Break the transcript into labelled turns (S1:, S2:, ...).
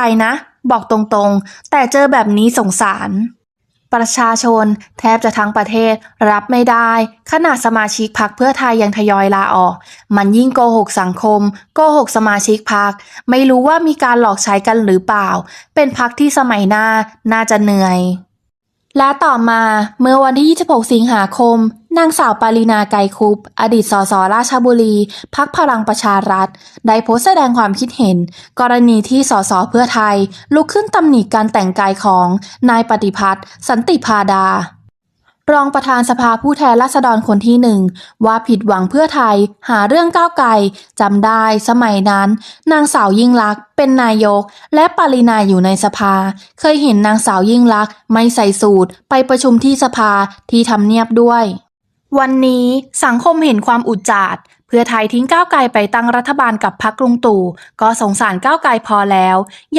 S1: ใจนะ บอกตรงๆ แต่เจอแบบนี้สงสาร ประชาชนแทบจะทั้งประเทศรับไม่ได้ ขนาดสมาชิกพักเพื่อไทยยังทยอยลาออก มันยิ่งโกหกสังคม โกหกสมาชิกพักไม่รู้ว่ามีการหลอกใช้กันหรือเปล่า เป็นพักที่สมัยหน้าน่าจะเหนื่อย และต่อมาเมื่อวันที่ 26 สิงหาคม นางสาวปารีนาไกรคุป อดีตสสราชบุรี พักพลังประชารัฐ ได้โพสต์แสดงความคิดเห็น กรณีที่สสเพื่อไทย ลุกขึ้นตำหนิการแต่งกายของนายปฏิพัฒน์สันติพาดา รองประธานสภาผู้แทนราษฎรคนที่หนึ่งว่าผิดหวังเพื่อไทย หาเรื่องก้าวไกลจำได้สมัยนั้น นางสาวยิ่งลักษณ์เป็นนายก และปรินาอยู่ในสภา เคยเห็นนางสาวยิ่งลักษณ์ไม่ใส่สูตร ไปประชุมที่สภาที่ทำเนียบด้วย วันนี้สังคมเห็นความอุจจาดเพื่อไทยทิ้งก้าวไกลไปตั้งรัฐบาลกับพรรคลุงตู่ ก็สงสารก้าวไกลพอแล้วยัง